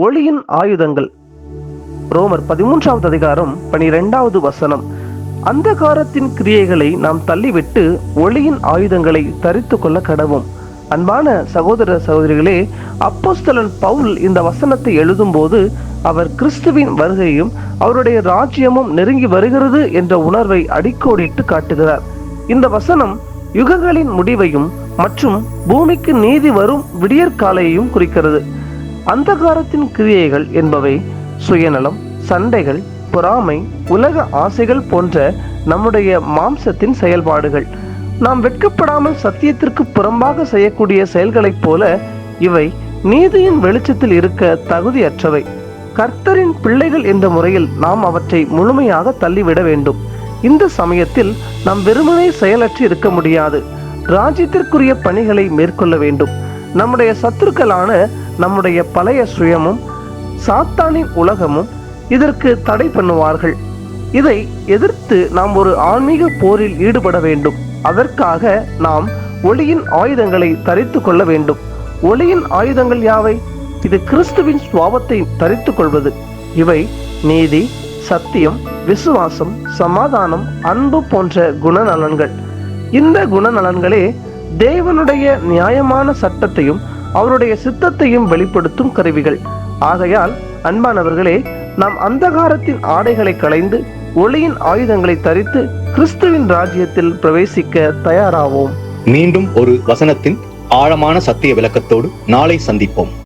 ஒளியின் ஆயுதங்கள். ரோமர் பதிமூன்றாவது அதிகாரம் பனிரெண்டாவது வசனம். அந்த காரத்தின் கிரியைகளை நாம் தள்ளிவிட்டு ஒளியின் ஆயுதங்களை தரித்து கொள்ள கடவும். அன்பான சகோதர சகோதரிகளே அப்போஸ்தலன் பவுல் இந்த வசனத்தை எழுதும்போது அவர் கிறிஸ்துவின் வருகையும் அவருடைய ராஜ்யமும் நெருங்கி வருகிறது என்ற உணர்வை அடிக்கோடிட்டு காட்டுகிறார். இந்த வசனம் யுகங்களின் முடிவையும் மற்றும் பூமிக்கு நீதி வரும் விடியற்காலையையும் குறிக்கிறது. அந்தகாரத்தின் கிரியைகள் என்பவை சுயநலம் சண்டைகள் பொறாமை உலக ஆசைகள் போன்ற நம்முடைய மாம்சத்தின் செயல்பாடுகள். நாம் வெட்கப்படாமல் சத்தியத்திற்கு புறம்பாக செய்யக்கூடிய செயல்களைப் போல இவை நீதியின் வெளிச்சத்தில் இருக்க தகுதியற்றவை. கர்த்தரின் பிள்ளைகள் என்ற முறையில் நாம் அவற்றை முழுமையாக தள்ளிவிட வேண்டும். இந்த சமயத்தில் நாம் வெறுமனே செயலற்று இருக்க முடியாது. ராஜ்யத்திற்குரிய பணிகளை மேற்கொள்ள வேண்டும். நம்முடைய சத்துருக்களான நம்முடைய பழைய சுயமும் சாத்தானின் உலகமும் இதற்கு தடை பண்ணுவார்கள். இதை எதிர்த்து நாம் ஒரு ஆன்மீக போரில் ஈடுபட வேண்டும். அதற்காக நாம் ஒளியின் ஆயுதங்களை தரித்து கொள்ள வேண்டும். ஒளியின் ஆயுதங்கள் யாவை? இது கிறிஸ்துவின் சுவாபத்தை தரித்து கொள்வது. இவை நீதி சத்தியம் விசுவாசம் சமாதானம் அன்பு போன்ற குணநலன்கள். இந்த குணநலன்களே தேவனுடைய நியாயமான சட்டத்தையும் அவருடைய சித்தத்தையும் வெளிப்படுத்தும் கருவிகள். ஆகையால் அன்பானவர்களே நாம் அந்தகாரத்தின் ஆடைகளை களைந்து ஒளியின் ஆயுதங்களை தரித்து கிறிஸ்துவின் ராஜ்யத்தில் பிரவேசிக்க தயாராவோம். மீண்டும் ஒரு வசனத்தின் ஆழமான சத்திய விளக்கத்தோடு நாளை சந்திப்போம்.